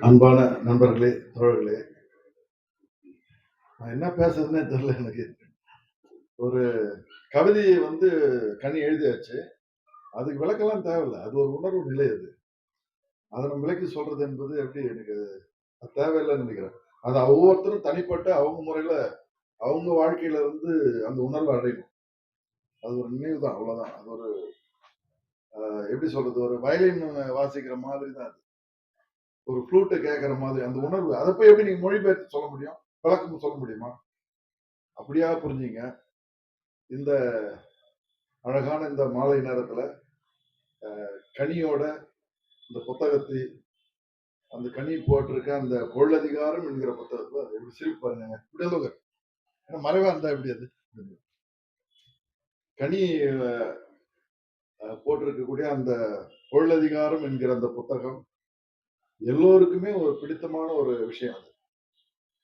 அன்பான நண்பர்களே தோழர்களே. நான் என்ன பேசுறதுன்னே தெரியல எனக்கு. ஒரு கவிதையை வந்து கனி எழுதியாச்சு. அதுக்கு விளக்கெல்லாம் தேவையில்லை. அது ஒரு உணர்வு நிலை அது. அதை நம்ம விளக்கி சொல்றது என்பது எப்படி எனக்கு அது தேவையில்லைன்னு நினைக்கிறேன். அது ஒவ்வொருத்தரும் தனிப்பட்ட அவங்க முறையில அவங்க வாழ்க்கையில இருந்து அந்த உணர்வை அடையணும். அது ஒரு நினைவு தான் அவ்வளவுதான். அது ஒரு எப்படி சொல்றது? ஒரு வயலின் வாசிக்கிற மாதிரி தான் அது. ஒரு ஃப்ளூட்டை கேட்கற மாதிரி அந்த உணர்வு அதை போய் எப்படி நீங்க மொழிபெயர்த்து சொல்ல முடியும்? விளக்கம் சொல்ல முடியுமா? அப்படியா புரிஞ்சுங்க. இந்த அழகான இந்த மாலை நேரத்துல கனியோட இந்த புத்தகத்தை அந்த கனி போட்டிருக்க அந்த கொள்ளதிகாரம் என்கிற புத்தகத்துல அது எப்படி சிரிப்பு பாருங்க. இப்படி சொல்லுங்க ஏன்னா மறைவா இருந்தா எப்படி அது? கனி போட்டிருக்கக்கூடிய அந்த கொள்ளதிகாரம் என்கிற அந்த புத்தகம் எல்லோருக்குமே ஒரு பிடித்தமான ஒரு விஷயம் அது.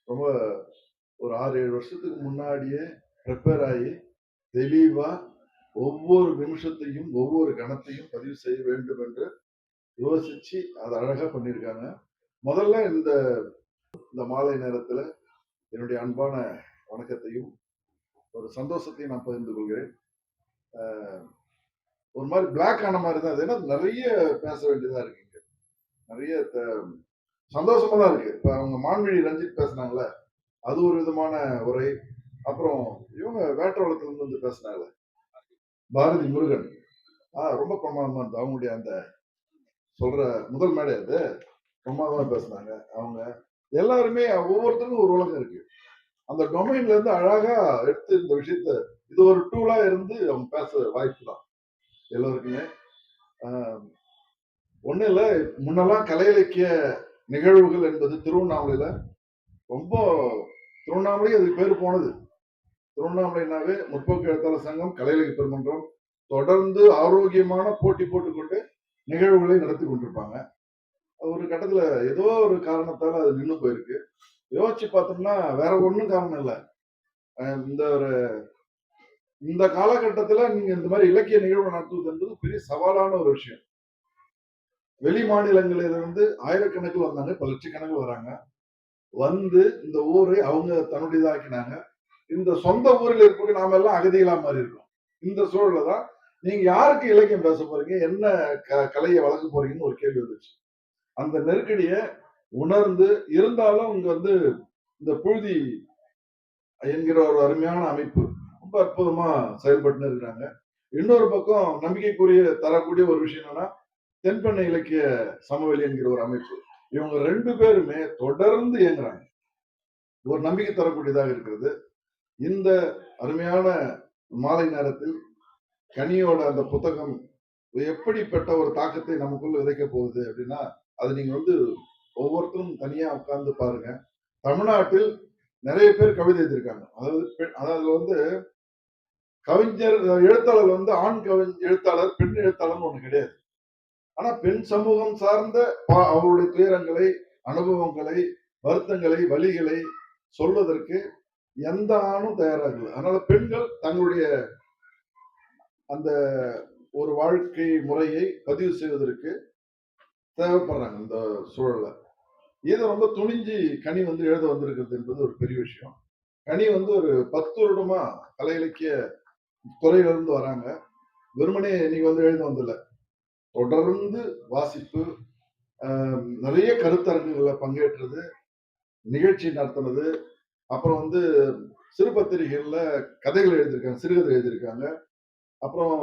ரொம்ப ஒரு ஆறு ஏழு வருஷத்துக்கு முன்னாடியே ப்ரிப்பேர் ஆகி தெளிவா ஒவ்வொரு நிமிஷத்தையும் ஒவ்வொரு கணத்தையும் பதிவு செய்ய வேண்டும் என்று யோசிச்சு அதை அழகா பண்ணியிருக்காங்க. முதல்ல இந்த இந்த மாலை நேரத்துல என்னுடைய அன்பான வணக்கத்தையும் ஒரு சந்தோஷத்தையும் நான் பகிர்ந்து கொள்கிறேன். ஒரு மாதிரி பிளாக் ஆன மாதிரி தான் அது. ஏன்னா நிறைய பேச வேண்டியதா இருக்கு. நிறைய சந்தோஷமா தான் இருக்கு. இப்ப அவங்க மான்மொழி ரஞ்சித் பேசுனாங்கல்ல அது ஒரு விதமான உரை. அப்புறம் இவங்க வேட்டவளத்துல இருந்து வந்து பேசினாங்க. பாரதி முருகன். ஆஹ் ரொம்ப பிரமாதமா இருந்தது. அவங்களுடைய அந்த சொல்ற முதல் மேடை அது. பிரமாதமா பேசுனாங்க அவங்க. எல்லாருமே ஒவ்வொருத்தருக்கும் ஒரு உலகம் இருக்கு. அந்த டொமைன்ல இருந்து அழகா எடுத்து இந்த விஷயத்த இது ஒரு டூலா இருந்து அவங்க பேச வாய்ப்பு தான். எல்லோருக்குமே. ஒன்றும் இல்லை முன்னெல்லாம் கலை இலக்கிய நிகழ்வுகள் என்பது திருவண்ணாமலையில ரொம்ப திருவண்ணாமலை அதுக்கு பேர் போனது. திருவண்ணாமலைனாவே முற்போக்கு எழுத்தாளர் சங்கம் கலை இலக்கிய பெருமன்றம் தொடர்ந்து ஆரோக்கியமான போட்டி போட்டுக்கொண்டு நிகழ்வுகளை நடத்தி கொண்டிருப்பாங்க. அது ஒரு கட்டத்துல ஏதோ ஒரு காரணத்தால அது நின்று போயிருக்கு. யோசிச்சு பார்த்தோம்னா வேற ஒன்றும் காரணம் இல்லை. இந்த ஒரு இந்த காலகட்டத்துல நீங்க இந்த மாதிரி இலக்கிய நிகழ்வு நடத்துவது என்பது பெரிய சவாலான ஒரு விஷயம். வெளி மாநிலங்களிலிருந்து ஆயிரக்கணக்கில் வந்தாங்க இப்ப லட்சக்கணக்கில் வராங்க. வந்து இந்த ஊரை அவங்க தன்னுடையதாக்கினாங்க. இந்த சொந்த ஊரில் இருக்கக்கூடிய நாம எல்லாம் அகதிகளா மாறி இருக்கோம் இந்த சூழல தான் நீங்க யாருக்கு இலக்கியம் பேச போறீங்க? என்ன க- கலையை வளர்க்க போறீங்கன்னு ஒரு கேள்வி வந்துச்சு. அந்த நெருக்கடியை உணர்ந்து இருந்தாலும் இங்க வந்து இந்த புழுதி என்கிற ஒரு அருமையான அமைப்பு ரொம்ப அற்புதமா செயல்பட்டு இருக்காங்க இன்னொரு பக்கம் நம்பிக்கைக்குரிய தரக்கூடிய ஒரு விஷயம் என்னன்னா தென்பெண்ணை இலக்கிய சமவெளி என்கிற ஒரு அமைப்பு. இவங்க ரெண்டு பேருமே தொடர்ந்து இயங்குறாங்க. ஒரு நம்பிக்கை தரக்கூடியதாக இருக்கிறது. இந்த அருமையான மாலை நேரத்தில் கனியோட அந்த புத்தகம் எப்படிப்பட்ட ஒரு தாக்கத்தை நமக்குள்ள விதைக்க போகுது அப்படின்னா அது நீங்க வந்து ஒவ்வொருத்தரும் தனியா உட்கார்ந்து பாருங்க. தமிழ்நாட்டில் நிறைய பேர் கவிதை எழுதியிருக்காங்க. அதாவது பெண் அதாவது வந்து கவிஞர் எழுத்தாளர் வந்து ஆண் கவி எழுத்தாளர் பெண் எழுத்தாளர்னு ஒண்ணு கிடையாது. ஆனா பெண் சமூகம் சார்ந்த பா- அவருடைய துயரங்களை அனுபவங்களை வருத்தங்களை வழிகளை சொல்வதற்கு எந்த ஆணும் தயாராக இல்லை அதனால பெண்கள் தங்களுடைய அந்த ஒரு வாழ்க்கை முறையை பதிவு செய்வதற்கு தேவைப்படுறாங்க இந்த சூழல்ல. இதை ரொம்ப துணிஞ்சு கனி வந்து எழுத வந்திருக்கிறது என்பது ஒரு பெரிய விஷயம். கனி வந்து ஒரு பத்து வருடமா கலை இலக்கிய துறையிலிருந்து வராங்க. வெறுமனே நீங்க வந்து எழுத வந்தில்ல தொடர்ந்து வாசிப்பு நிறைய கருத்தரங்குகளில் பங்கேற்றது நிகழ்ச்சி நடத்துனது. அப்புறம் வந்து சிறு கதைகள் எழுதியிருக்காங்க சிறுகதை எழுதியிருக்காங்க. அப்புறம்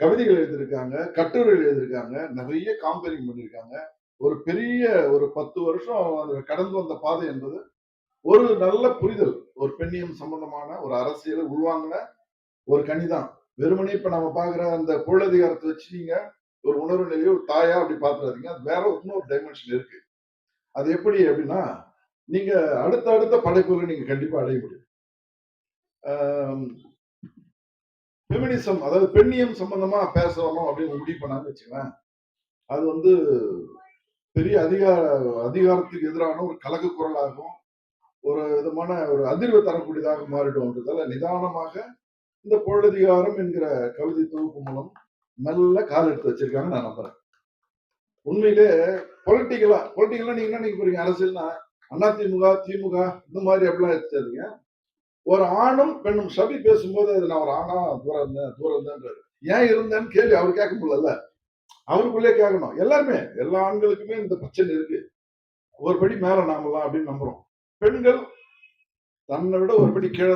கவிதைகள் எழுதியிருக்காங்க கட்டுரைகள் எழுதியிருக்காங்க நிறைய காம்பேரிங் பண்ணியிருக்காங்க. ஒரு பெரிய ஒரு பத்து வருஷம் கடந்து வந்த பாதை என்பது ஒரு நல்ல புரிதல் ஒரு பெண்ணியம் சம்பந்தமான ஒரு அரசியலை உள்வாங்கின ஒரு கனிதான் வெறுமனே இப்ப நம்ம பாக்குற அந்த பொருளதிகாரத்தை வச்சு நீங்க ஒரு உணர்வு நிலையை ஒரு தாயா அப்படி பாத்துறாதீங்க. அது வேற இன்னொரு டைமென்ஷன் இருக்கு. அது எப்படி அப்படின்னா நீங்க அடுத்த அடுத்த படைப்புகளை நீங்க கண்டிப்பா அடைய முடியும். ஃபெமினிசம் அதாவது பெண்ணியம் சம்பந்தமா பேசணும் அப்படின்னு முடிவு பண்ணான்னு வச்சுக்கலாம் அது வந்து பெரிய அதிகார அதிகாரத்துக்கு எதிரான ஒரு கலக குரலாகவும் ஒரு விதமான ஒரு அதிர்வு தரக்கூடியதாக மாறிடும்ன்றதால நிதானமாக இந்த பொருளதிகாரம் என்கிற கவிதை தொகுப்பு மூலம் நல்ல கால் எடுத்து வச்சிருக்காங்க நான் நம்புறேன். உண்மையிலே பொலிட்டிக்கலா பொலிட்டிக்கலா நீங்க என்ன நினைக்க போறீங்க? அரசியல்னா அதிமுக திமுக இந்த மாதிரி அப்படிலாம் எடுத்துக்காதீங்க. ஒரு ஆணும் பெண்ணும் சபி பேசும்போது அது நான் ஒரு ஆணா தூரம் இருந்தேன் தூரம் இருந்தேன்றாரு ஏன் இருந்தேன்னு கேள்வி அவர் கேட்க முடியல அவருக்குள்ளே கேட்கணும். எல்லாருமே எல்லா ஆண்களுக்குமே இந்த பிரச்சனை இருக்கு. ஒரு படி மேல நாமெல்லாம் அப்படின்னு நம்புறோம். பெண்கள் தன்னை விட ஒரு படி கீழே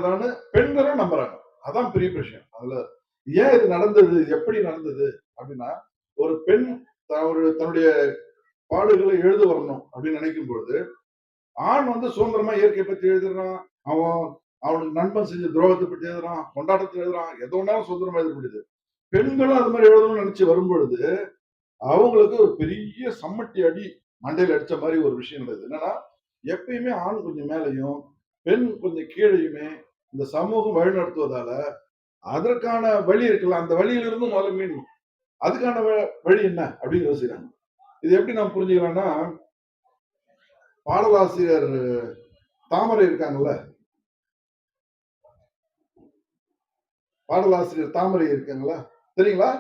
பெண்களும் நம்புறாங்க. அதான் பெரிய விஷயம். அதுல ஏன் இது நடந்தது? எப்படி நடந்தது? அப்படின்னா ஒரு பெண் த- ஒரு தன்னுடைய பாடுகளை எழுத வரணும் அப்படின்னு நினைக்கும் பொழுது ஆண் வந்து சுதந்திரமா இயற்கையை பத்தி எழுதுறான். அவன் அவனுக்கு நண்பன் செஞ்ச துரோகத்தை பற்றி எழுதுறான். கொண்டாட்டத்தை எழுதுறான். எதோ ஒன்றாலும் சுதந்திரமா எழுத முடியுது. பெண்களும் அது மாதிரி எழுதணும்னு நினைச்சு வரும்பொழுது அவங்களுக்கு ஒரு பெரிய சம்மட்டி அடி மண்டையில் அடிச்ச மாதிரி ஒரு விஷயம் நடக்குது. என்னன்னா எப்பயுமே ஆண் கொஞ்சம் மேலையும் பெண் கொஞ்சம் கீழையுமே இந்த சமூகம் வழிநடத்துவதால அதற்கான வழி இருக்குல்ல அந்த வழியிலிருந்து முதல்ல மீண்டும் அதுக்கான வழி என்ன? அப்படின்னு யோசிக்கிறாங்க. இது எப்படி நான் புரிஞ்சுக்கலாம்னா பாடலாசிரியர் தாமரை இருக்காங்கல்ல? பாடலாசிரியர் தாமரை இருக்காங்களா தெரியுங்களா?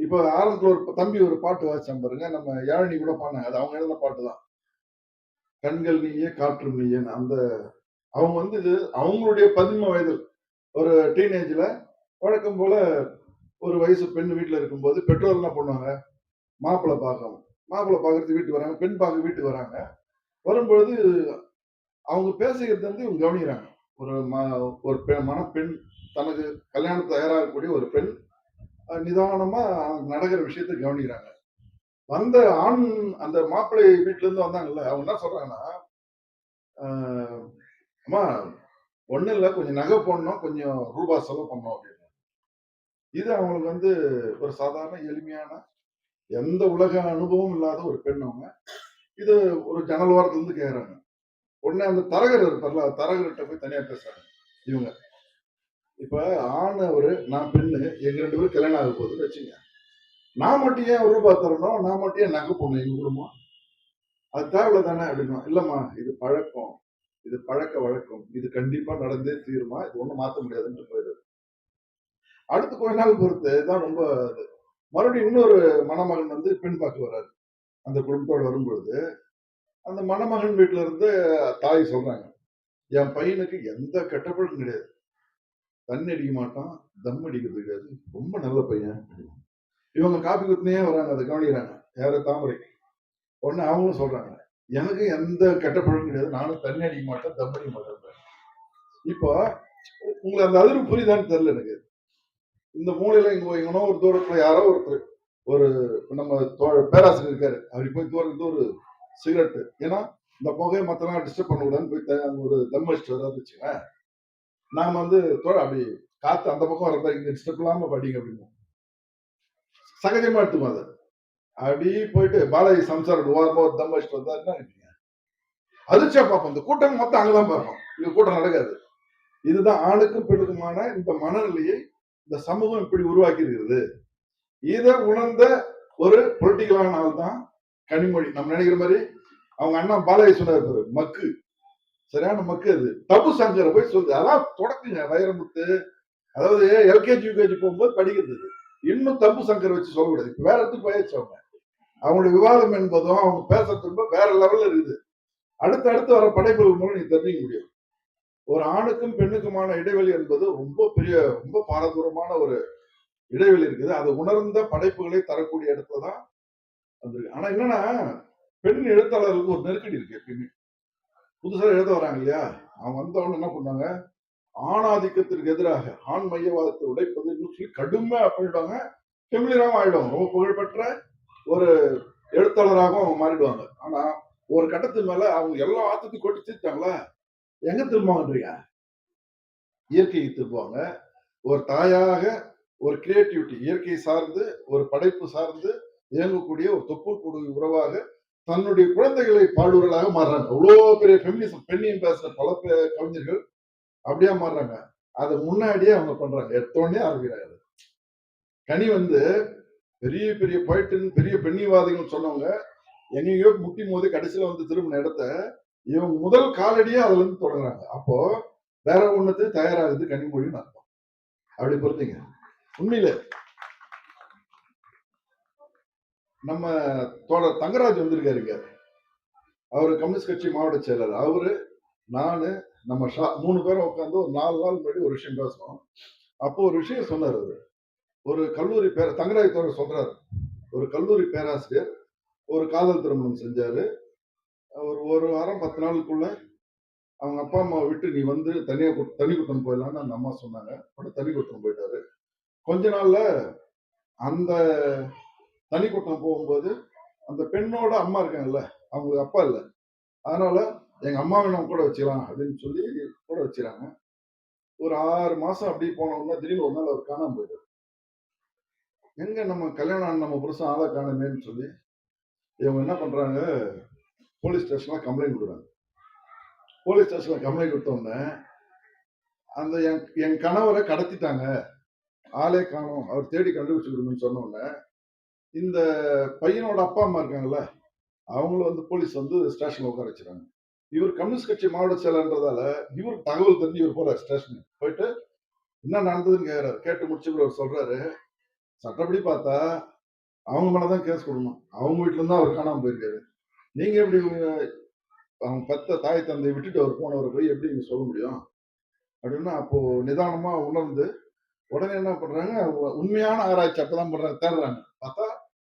இப்ப ஆரம்பத்துல ஒரு தம்பி ஒரு பாட்டு வாசிச்சான் பாருங்க நம்ம யாழினி கூட பாடினாங்க. அது அவங்க எழுதின பாட்டு தான். கண்கள் நீயே காற்று நீயேன்னு அந்த அவங்க வந்து இது அவங்களுடைய பதிம வயதில் ஒரு டீனேஜ்ல வழக்கம் போல ஒரு வயசு பெண் வீட்டில் இருக்கும்போது பெற்றோர் என்ன பண்ணுவாங்க? மாப்பிள்ளை பார்க்கணும். மாப்பிள்ளை பார்க்கறதுக்கு வீட்டுக்கு வராங்க. பெண் பார்க்க வீட்டுக்கு வராங்க. வரும்பொழுது அவங்க பேசுகிறது வந்து இவங்க கவனிக்கிறாங்க. ஒரு ம ஒரு பெ- மணப்பெண் தனக்கு கல்யாணம் தயாராகக்கூடிய ஒரு பெண் நிதானமாக நடக்கிற விஷயத்தை கவனிக்கிறாங்க. வந்த ஆண் அந்த மாப்பிள்ளை வீட்டிலேருந்து வந்தாங்கல்ல அவங்க என்ன சொல்கிறாங்கன்னா அம்மா ஒன்றும் இல்லை. கொஞ்சம் நகை போடணும். கொஞ்சம் ரூபா செலவு பண்ணணும் அப்படின்னு. இது அவங்களுக்கு வந்து ஒரு சாதாரண எளிமையான எந்த உலக அனுபவம் இல்லாத ஒரு பெண் அவங்க. இது ஒரு ஜன்னல் ஓரத்துல இருந்து உடனே அந்த தரகர் இருப்பார்ல தரகர்கிட்ட போய் தனியாக பேசுறாங்க. இவங்க இப்ப ஆணவர் நான் பெண்ணு எங்க ரெண்டு பேரும் கல்யாணம் ஆக போகுதுன்னு வச்சுங்க. நான் மட்டும் ஏன் ஒரு ரூபாய் தரணும்? நான் மட்டும் ஏன் நகை போடணும் எங்க குடும்பம்? அது தேவையில்ல தானே அப்படின்னா இல்லம்மா இது பழக்கம். இது பழக்க வழக்கம். இது கண்டிப்பா நடந்தே தீருமா? இது ஒன்றும் மாற்ற முடியாதுன்னு போயிடுது. அடுத்து கொஞ்ச நாள் பொறுத்து தான் ரொம்ப மறுபடியும் இன்னொரு மணமகன் வந்து பெண் பார்க்க வர்றாரு. அந்த குடும்பத்தோடு வரும்பொழுது அந்த மணமகன் வீட்டில இருந்து தாய் சொல்றாங்க என் பையனுக்கு எந்த கெட்டப்பழும் கிடையாது. தண்ணி அடிக்க மாட்டான் தம் அடிக்கிறது கிடையாது. ரொம்ப நல்ல பையன். இவங்க காப்பி குத்தினே வராங்க அதை கவனிக்கிறாங்க. யாரு தாமரை. உடனே அவங்களும் சொல்றாங்க எனக்கு எந்த கெட்டப்பழும் கிடையாது. நானும் தண்ணி அடிக்க மாட்டேன் தம் அடிக்க மாட்டேன். இப்போ உங்களுக்கு அந்த அதிர்வு புரியுதான்னு தெரியல எனக்கு. இந்த மூலையில இங்க எங்கனோ ஒரு தூரத்துல யாரோ ஒருத்தர் ஒரு நம்ம தோழ- பேராசிரியர் இருக்காரு. அப்படி போய் தூரத்து ஒரு சிகரெட் ஏன்னா இந்த புகையை மத்தெல்லாம் டிஸ்டர்ப் பண்ணக்கூடாதுன்னு போய் அங்க ஒரு தம் வச்சுட்டு வராது நாம வந்து தோழ அப்படி காத்து அந்த பக்கம் வரப்ப இங்க டிஸ்டர்ப் இல்லாம படிங்க அப்படின்னு சகஜமா எடுத்துக்கும் அதை. அப்படி போயிட்டு பாலாஜி சம்சாரம் ஓரமா ஒரு தம் வச்சுட்டு வந்தா என்ன நினைப்பீங்க அதிர்ச்சியா பார்ப்போம். இந்த கூட்டம் மொத்தம் அங்கதான் பார்ப்போம் இங்க கூட்டம் நடக்காது. இதுதான் ஆணுக்கும் பெண்ணுக்குமான இந்த மனநிலையை இந்த சமூகம் இப்படி உருவாக்கி இருக்கிறது இதை உணர்ந்த ஒரு பொலிட்டிக்கலான ஆள் தான் கனிமொழி. நம்ம நினைக்கிற மாதிரி அவங்க அண்ணா பாலாஜி சொன்னார் மக்கு. சரியான மக்கு அது. தபு சங்கரை போய் சொல்லுது. அதான் தொடக்குங்க வைரமுத்து. அதாவது எல்கேஜி யூகேஜி போகும்போது படிக்கிறது இன்னும் தம்பு சங்கர் வச்சு சொல்லக்கூடாது. இப்போ வேற இடத்துக்கு போயாச்சு அவங்க. அவங்களுடைய விவாதம் என்பதும் அவங்க பேசுறது ரொம்ப வேற லெவல்ல இருக்குது. அடுத்து அடுத்து வர படைப்புகள் மூலம் நீ தெரிஞ்சுக்க முடியும். ஒரு ஆணுக்கும் பெண்ணுக்குமான இடைவெளி என்பது ரொம்ப பெரிய ரொம்ப பாரதூரமான ஒரு இடைவெளி இருக்குது. அது உணர்ந்த படைப்புகளை தரக்கூடிய இடத்துல தான் வந்திருக்கு. ஆனா என்னன்னா பெண் எழுத்தாளர்களுக்கு ஒரு நெருக்கடி இருக்கு எப்பயுமே. புதுசா எழுத வராங்க இல்லையா? அவன் வந்தவங்க என்ன பண்ணாங்க ஆணாதிக்கத்திற்கு எதிராக ஆண் மையவாதத்தை உடைப்பது இன்னும் சொல்லி கடுமையா பண்ணிடுவாங்க ஃபெமிலியராகவும் ஆயிடுவாங்க. ரொம்ப புகழ்பெற்ற ஒரு எழுத்தாளராகவும் அவங்க மாறிடுவாங்க. ஆனா ஒரு கட்டத்து மேல அவங்க எல்லா ஆத்தத்தையும் கொட்டி தீர்த்தாங்களா எங்க திரும்புவாங்கன்றீங்க? இயற்கைக்கு திரும்புவாங்க. ஒரு தாயாக ஒரு கிரியேட்டிவிட்டி இயற்கை சார்ந்து ஒரு படைப்பு சார்ந்து இயங்கக்கூடிய ஒரு தொப்புள் கூடு உறவாக தன்னுடைய குழந்தைகளை பாடுவர்களாக மாறுறாங்க. அவ்வளோ பெரிய ஃபெமினிசம் பெண்ணியம் பேசுற பல கவிஞர்கள் அப்படியே மாறுறாங்க. அதை முன்னாடியே அவங்க பண்றாங்க. எடுத்தோடனே ஆரம்பிக்கிறாங்க. கனி வந்து பெரிய பெரிய போயிட்டுன்னு பெரிய பெண்ணியவாதிகள் சொன்னவங்க எங்கேயோ முட்டி மோதி கடைசியில வந்து திரும்பின இடத்த இவங்க முதல் காலடியே அதுல இருந்து தொடங்குறாங்க. அப்போ வேற ஒண்ணுக்கு தயாராகுது கனிமொழின்னு அர்த்தம். அப்படி பொறுத்தீங்க. உண்மையில நம்ம தோழர் தங்கராஜ் வந்திருக்காருங்க அவரு கம்யூனிஸ்ட் கட்சி மாவட்ட செயலர். அவரு நானு நம்ம ஷா மூணு பேரும் உட்காந்து ஒரு நாலு நாள் முன்னாடி ஒரு விஷயம் பேசணும் அப்போ ஒரு விஷயம் சொன்னார் அவரு. ஒரு கல்லூரி பேர தங்கராஜ் தோழர் சொல்றாரு. ஒரு கல்லூரி பேராசிரியர் ஒரு காதல் திருமணம் செஞ்சாரு. ஒரு ஒரு வாரம் பத்து நாளுக்குள்ள அவங்க அப்பா அம்மாவை விட்டு நீ வந்து தனியாக தனி குற்றம் போயிடலாம்னு அந்த அம்மா சொன்னாங்க. உடனே தனி குற்றம் போயிட்டாரு. கொஞ்ச நாள்ல அந்த தனி குற்றம் போகும்போது அந்த பெண்ணோட அம்மா இருக்காங்கல்ல அவங்களுக்கு அப்பா இல்லை. அதனால எங்க அம்மாவை நம்ம கூட வச்சுக்கலாம் அப்படின்னு சொல்லி கூட வச்சுறாங்க ஒரு ஆறு மாசம் அப்படி போனோம்னா திடீர்னு ஒரு நாள் அவர் காணாம போயிடுது எங்க நம்ம கல்யாணம் ஆன நம்ம புருஷன் ஆளை காணமேன்னு சொல்லி இவங்க என்ன பண்றாங்க போலீஸ் ஸ்டேஷனில் கம்ப்ளைண்ட் கொடுக்குறாங்க. போலீஸ் ஸ்டேஷனில் கம்ப்ளைண்ட் கொடுத்தோடனே அந்த என் என் கணவரை கடத்திட்டாங்க. ஆளே காணோம். அவர் தேடி கண்டுபிடிச்சு கொடுங்கன்னு சொன்னோடனே இந்த பையனோட அப்பா அம்மா இருக்காங்கல்ல அவங்கள வந்து போலீஸ் வந்து ஸ்டேஷனில் உட்கார வச்சுறாங்க இவர் கம்யூனிஸ்ட் கட்சி மாவட்ட செயலர்ன்றதால இவருக்கு தகவல் தெரிஞ்சு இவர் போறார் ஸ்டேஷனுக்கு போயிட்டு என்ன நடந்ததுன்னு கேட்குறாரு கேட்டு முடிச்சு அவர் சொல்றாரு சட்டப்படி பார்த்தா அவங்க மேலதான் கேஸ் கொடுக்கணும். அவங்க வீட்டுல இருந்தா அவர் காணாமல் போயிருக்காரு. நீங்க எப்படி அவன் அவங்க பத்த தாய் தந்தையை விட்டுட்டு அவர் போனவரை போய் எப்படி நீங்க சொல்ல முடியும்? அப்படின்னா அப்போ நிதானமா உணர்ந்து உடனே என்ன பண்றாங்க உண்மையான ஆராய்ச்சி அப்பதான் பண்றாங்க தேடுறாங்க. பார்த்தா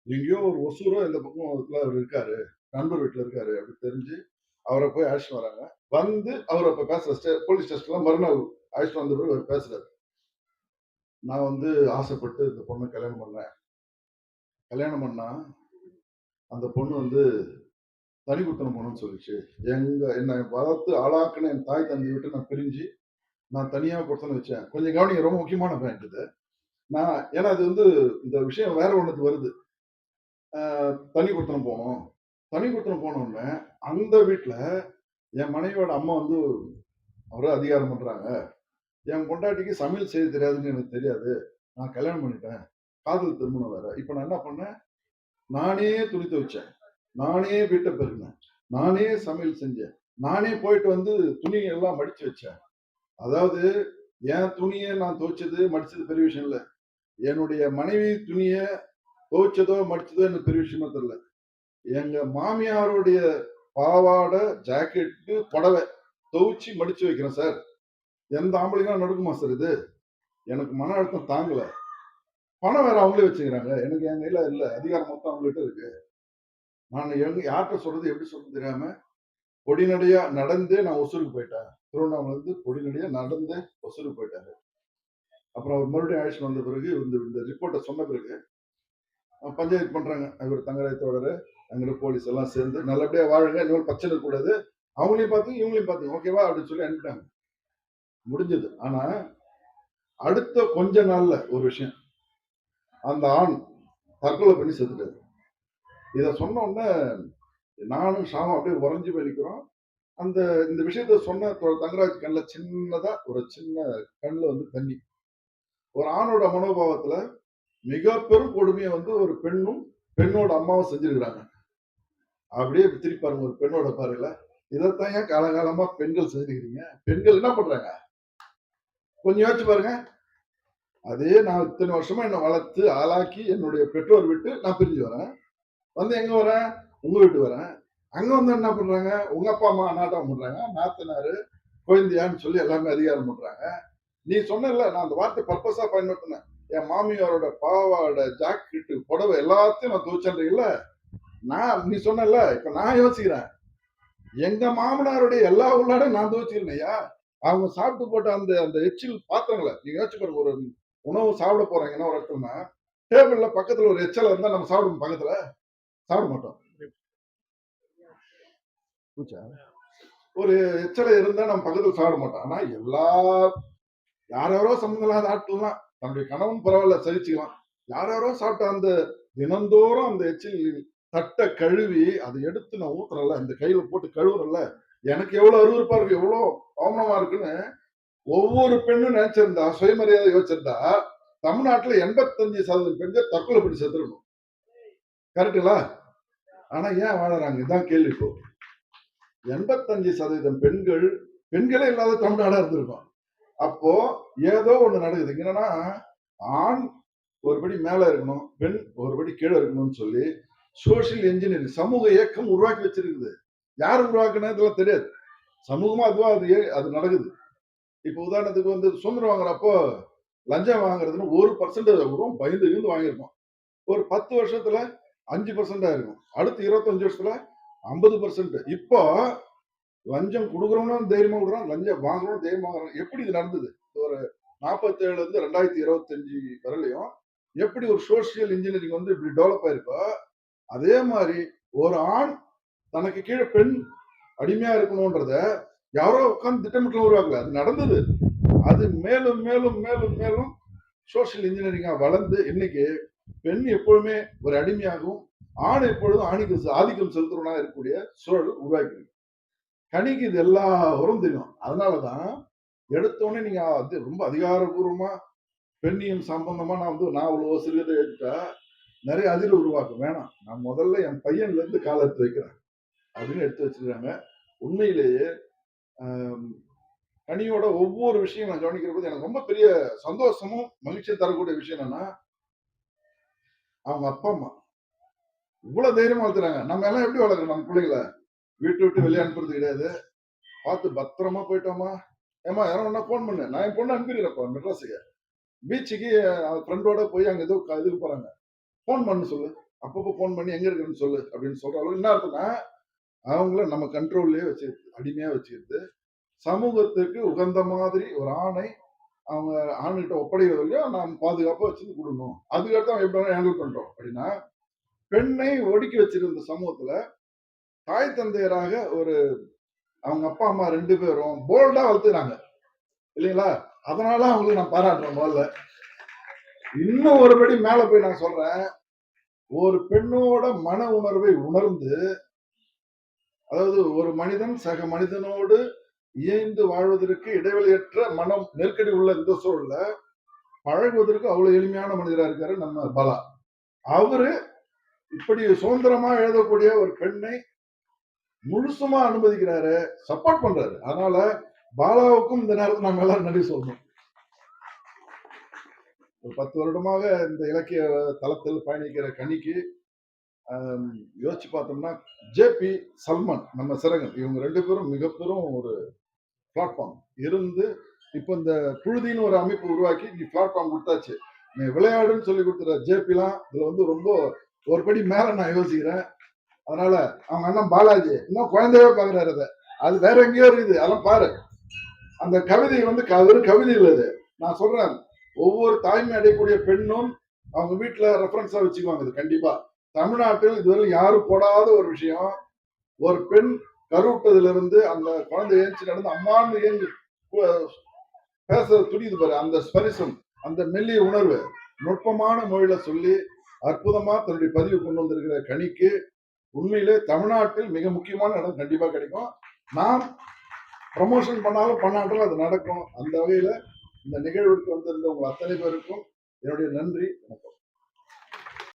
எங்கேயோ ஒரு ஒசூரோ இந்த பக்கம் அவர் இருக்காரு நண்பர் வீட்டுல இருக்காரு அப்படி தெரிஞ்சு அவரை போய் அழைச்சிட்டு வராங்க. வந்து அவர் அப்ப பேசுற ஸ்டே- போலீஸ் ஸ்டேஷன்ல மறுநாள் அழைச்சிட்டு வந்த பிறகு அவர் பேசுறாரு. நான் வந்து ஆசைப்பட்டு இந்த பொண்ணை கல்யாணம் பண்ணேன். கல்யாணம் பண்ணா அந்த பொண்ணு வந்து தனி குத்தனம் போகணும்னு சொல்லிச்சு. எங்க என்னை வளர்த்து ஆளாக்குன்னு என் தாய் தந்தையை விட்டு நான் பிரிஞ்சு நான் தனியாக கொடுத்தன வச்சேன். கொஞ்சம் கவனிங்க ரொம்ப முக்கியமான பாயிண்ட் இது. நான் ஏன்னா அது வந்து இந்த விஷயம் வேற ஒன்றுக்கு வருது. தனி குத்தனம் போனோம். தனி குத்தனம் போனோடனே அந்த வீட்டில் என் மனைவியோட அம்மா வந்து அவரை அதிகாரம் பண்ணுறாங்க என் பொண்டாட்டிக்கு சமையல் செய்ய தெரியாதுன்னு எனக்கு தெரியாது. நான் கல்யாணம் பண்ணிட்டேன். காதல் திருமணம் வேற. இப்போ நான் என்ன பண்ணேன்? நானே துணி துவைச்சேன். நானே வீட்டை பெருக்கினேன் நானே சமையல் செஞ்சேன். நானே போயிட்டு வந்து துணி எல்லாம் மடிச்சு வச்சேன். அதாவது என் துணியை நான் துவைச்சது மடிச்சது பெரிய விஷயம் இல்லை. என்னுடைய மனைவி துணியை துவைச்சதோ மடிச்சதோ எனக்கு பெரிய விஷயமா தெரியல. எங்க மாமியாருடைய பாவாடை ஜாக்கெட்டு புடவை துவைச்சு மடிச்சு வைக்கிறேன் சார். எந்த ஆம்பளைங்களும் நடக்குமா சார் இது? எனக்கு மன அழுத்தம் தாங்கல. பணம் வேற அவங்களே வச்சுக்கிறாங்க. எனக்கு என் கையில இல்லை. அதிகாரம் மொத்தம் அவங்ககிட்ட இருக்கு. நான் எங்க யார்கிட்ட சொல்றது எப்படி சொல்றது தெரியாம பொடிநடையா நடந்தே நான் ஒசூருக்கு போயிட்டேன். திருவண்ணாமலை இருந்து பொடிநடையா நடந்தே ஒசூருக்கு போயிட்டாரு. அப்புறம் அவர் மறுபடியும் அழைச்சிட்டு வந்த பிறகு இந்த இந்த ரிப்போர்ட்டை சொன்ன பிறகு பஞ்சாயத்து பண்றாங்க. இவர் தங்கராயத்தோடரு அங்கே போலீஸ் எல்லாம் சேர்ந்து நல்லபடியா வாழுங்க இன்னொரு பிரச்சனை இருக்கக்கூடாது. அவங்களையும் பார்த்து இவங்களையும் பார்த்து ஓகேவா அப்படின்னு சொல்லி அனுப்பிட்டாங்க. முடிஞ்சது. ஆனா அடுத்த கொஞ்ச நாள்ல ஒரு விஷயம். அந்த ஆண் தற்கொலை பண்ணி செத்துட்டாரு. இதை சொன்ன உடனே நானும் ஷாமும் அப்படியே உறைஞ்சு போய் அந்த இந்த விஷயத்த சொன்ன தங்கராஜ் கண்ணில் சின்னதா ஒரு சின்ன கண்ணில் வந்து தண்ணி. ஒரு ஆணோட மனோபாவத்துல மிக பெரும் கொடுமையை வந்து ஒரு பெண்ணும் பெண்ணோட அம்மாவும் செஞ்சிருக்கிறாங்க. அப்படியே திருப்பி பாருங்க ஒரு பெண்ணோட பாருல இதைத்தான் ஏன் காலகாலமா பெண்கள் செஞ்சுக்கிறீங்க பெண்கள் என்ன பண்றாங்க? கொஞ்சம் யோசிச்சு பாருங்க. அதே நான் இத்தனை வருஷமா என்னை வளர்த்து ஆளாக்கி என்னுடைய பெற்றோர் விட்டு நான் பிரிஞ்சு வரேன். வந்து எங்க வரேன்? உங்க வீட்டு வரேன். அங்க வந்து என்ன பண்றாங்க? உங்க அப்பா அம்மா நாட்டம் பண்றாங்க. நாத்தனாரு குழந்தையான்னு சொல்லி எல்லாமே அதிகாரம் பண்றாங்க. நீ சொன்னல நான் அந்த வார்த்தை பர்பஸா பயன்படுத்தினேன். என் மாமியாரோட பாவாவோட ஜாக்கெட்டு புடவை எல்லாத்தையும் நான் துவைச்சேன்றீங்கல்ல நான் நீ சொன்னல இப்ப நான் யோசிக்கிறேன். எங்க மாமனாருடைய எல்லா உள்ளாடையும் நான் துவைச்சிக்கிறேன் ஐயா. அவங்க சாப்பிட்டு போட்ட அந்த அந்த எச்சில் பாத்திரங்களை நீங்க யோசிச்சு பாருங்க ஒரு உணவு சாப்பிட போறாங்கன்னா ஒரு இடத்துலனா டேபிள்ல பக்கத்துல ஒரு எச்சல் இருந்தா நம்ம சாப்பிடுவோம் பக்கத்துல. சாப்பிட மாட்டோம்? ஒரு எச்சலை இருந்தா நம்ம பக்கத்துல சாப்பிட மாட்டோம். ஆனா எல்லா யார் சம்மந்தம் இல்லாத ஆட்கள்லாம் தன்னுடைய கணவன் பரவாயில்ல சகிச்சுக்கலாம். யார் சாப்பிட்ட அந்த தினந்தோறும் அந்த எச்சில் தட்டை கழுவி அதை எடுத்து நான் ஊத்துறேன்ல இந்த கையில போட்டு கழுவுறேன்ல எனக்கு எவ்வளவு அருவருப்பா இருக்கு எவ்வளவு அவமானமா இருக்குன்னு ஒவ்வொரு பெண்ணும் நினைச்சிருந்தா சுயமரியாதை யோசிச்சிருந்தா தமிழ்நாட்டுல எண்பத்தஞ்சு சதவீதம் பெண்கள் தற்கொலை பண்ணி செத்துருணும் கரெக்டுங்களா? ஆனா ஏன் வாழறாங்க? இதுதான் கேள்வி இப்போ. எண்பத்தஞ்சு சதவீதம் பெண்கள் பெண்களே இல்லாத தமிழ்நாடா இருந்திருக்கும். அப்போ ஏதோ ஒண்ணு நடக்குது. என்னன்னா ஆண் ஒருபடி மேல இருக்கணும் பெண் ஒருபடி கீழே இருக்கணும்னு சொல்லி சோஷியல் இன்ஜினியரிங் சமூக இயக்கம் உருவாக்கி வச்சிருக்குது. யார் உருவாக்குனது இதெல்லாம் தெரியாது. சமூகமா அதுவா அது ஏ- அது நடக்குது. இப்போ உதாரணத்துக்கு வந்து சுதந்திரம் வாங்குறப்போ லஞ்சம் வாங்குறதுன்னு ஒரு பர்சன்டேஜ் கூட பயந்து இருந்து வாங்கியிருக்கோம் ஒரு பத்து வருஷத்துல அஞ்சு பர்சன்டா இருக்கும். அடுத்து இருபத்தஞ்சு வருஷத்துல ஐம்பது பர்சன்ட் இப்போ லஞ்சம் கொடுக்குறவனும் தைரியமா கொடுக்குறான் லஞ்சம் வாங்குறவனும் தைரியமா வாங்குறான். எப்படி இது நடந்தது? ஒரு நாற்பத்தேழுல இருந்து ரெண்டாயிரத்தி இருபத்தஞ்சு வரலையும் எப்படி ஒரு சோஷியல் இன்ஜினியரிங் வந்து இப்படி டெவலப் ஆயிருக்கோ அதே மாதிரி ஒரு ஆண் தனக்கு கீழே பெண் அடிமையா இருக்கணும்ன்றத யாரோ உட்காந்து திட்டமிட்டு வருவாங்க. அது நடந்தது. அது மேலும் மேலும் மேலும் மேலும் சோஷியல் இன்ஜினியரிங்கா வளர்ந்து இன்னைக்கு பெண் எப்பொழுதுமே ஒரு அடிமையாகவும் ஆண் எப்பொழுதும் ஆணிக்கு ஆதிக்கம் செலுத்துறவனா இருக்கக்கூடிய சூழல் உருவாக்கி கனிக்கு இது எல்லாரும் தெரியும். அதனாலதான் எடுத்தோடனே நீங்க அது ரொம்ப அதிகாரபூர்வமா பெண்ணியம் சம்பந்தமா நான் வந்து நான் அவ்வளவு சிறுகதை எடுத்துட்டா நிறைய அதிர் உருவாக்கும். வேணாம். நான் முதல்ல என் பையன்ல இருந்து காலை எடுத்து வைக்கிறேன். அப்படின்னு எடுத்து வச்சிருக்காங்க. உண்மையிலேயே கனியோட ஒவ்வொரு விஷயம் நான் கவனிக்கிற போது எனக்கு ரொம்ப பெரிய சந்தோஷமும் மகிழ்ச்சியை தரக்கூடிய விஷயம் என்னன்னா அவங்க அப்பா அம்மா. இவ்வளவு தைரியமா வளர்த்துறாங்க. நம்ம எல்லாம் எப்படி வளர்க்குறோம் நம்ம பிள்ளைகளை வீட்டு விட்டு வெளியே அனுப்புறது கிடையாது. பார்த்து பத்திரமா போயிட்டோமா? ஏமா யாரும் ஒன்னா ஃபோன் பண்ணு. நான் என் பொண்ணு அனுப்பிடுறப்பா மெட்ராஸுக்கு. பீச்சுக்கு ஃப்ரெண்டோட போய் அங்க ஏதோ இதுக்கு போறாங்க. ஃபோன் பண்ணு சொல்லு. அப்பப்போ ஃபோன் பண்ணி எங்க இருக்குன்னு சொல்லு அப்படின்னு சொல்ற அளவுக்கு என்ன அர்த்தம்னா அவங்கள நம்ம கண்ட்ரோல்லே வச்சிருக்கு அடிமையா வச்சுக்கிறது. சமூகத்துக்கு உகந்த மாதிரி ஒரு ஆணை அவங்க ஆண்கிட்ட ஒப்படைக்கிறதுலையும் நாம் பாதுகாப்பாக வச்சு கொடுக்கணும் அதுக்கடுத்து அவன் எப்படி ஹேண்டில் பண்ணுறோம் அப்படின்னா பெண்ணை ஒடுக்கி வச்சிருந்த சமூகத்தில் தாய் தந்தையராக ஒரு அவங்க அப்பா அம்மா ரெண்டு பேரும் போல்டா வளர்த்துறாங்க இல்லைங்களா? அதனால அவங்களுக்கு நான் பாராட்டுறேன் முதல்ல. இன்னும் ஒருபடி மேல போய் நான் சொல்றேன். ஒரு பெண்ணோட மன உணர்வை உணர்ந்து அதாவது ஒரு மனிதன் சக மனிதனோடு இயைந்து வாழ்வதற்கு இடைவெளியற்ற மனம் நெருக்கடி உள்ள இந்த சூழல்ல பழகுவதற்கு அவ்வளவு எளிமையான மனிதரா இருக்காரு நம்ம பலா. அவரு இப்படி சுதந்திரமா எழுதக்கூடிய ஒரு பெண்ணை முழுசுமா அனுமதிக்கிறாரு சப்போர்ட் பண்றாரு. அதனால பாலாவுக்கும் இந்த நேரத்தில் நம்ம எல்லாரும் நன்றி சொல்லணும். ஒரு பத்து வருடமாக இந்த இலக்கிய தளத்தில் பயணிக்கிற கனிக்கு யோசிச்சு பார்த்தோம்னா ஜேபி சல்மான் நம்ம சிறகன். இவங்க ரெண்டு பேரும் மிக பெரும் ஒரு பிளாட்ஃபார்ம் இருந்து இப்போ இந்த புழுதின்னு ஒரு அமைப்பு உருவாக்கி இன்னைக்கு பிளாட்ஃபார்ம் கொடுத்தாச்சு. நீ விளையாடுன்னு சொல்லி கொடுத்துற ஜேபிலாம் இதுல வந்து ரொம்ப ஒரு படி மேல நான் யோசிக்கிறேன். அதனால அவங்க அண்ணன் பாலாஜி இன்னும் குழந்தையே பாக்குறாரு அதை. அது வேற எங்கேயோ இருக்குது. அதெல்லாம் பாரு. அந்த கவிதை வந்து க- வெறும் கவிதை இல்லை அது நான் சொல்றேன். ஒவ்வொரு தாய்மை அடையக்கூடிய பெண்ணும் அவங்க வீட்டுல ரெஃபரன்ஸா வச்சுக்குவாங்க இது கண்டிப்பா. தமிழ்நாட்டில் இதுவரை யாரும் போடாத ஒரு விஷயம். ஒரு பெண் கருவிட்டதுல இருந்து அந்த குழந்தை ஏஞ்சி நடந்து அம்மான்னு ஏஞ்சி பேசுறது பேச துடியுது பாரு அந்த ஸ்பரிசம் அந்த மெல்லிய உணர்வு. நுட்பமான மொழியில சொல்லி அற்புதமா தன்னுடைய பதிவு கொண்டு வந்திருக்கிற கனிக்கு உண்மையிலே தமிழ்நாட்டில் மிக முக்கியமான இடம் கண்டிப்பா கிடைக்கும். நாம் ப்ரமோஷன் பண்ணாலும் பண்ணாட்டாலும் அது நடக்கும். அந்த வகையில இந்த நிகழ்வுக்கு வந்திருந்த உங்கள் அத்தனை பேருக்கும் என்னுடைய நன்றி வணக்கம்.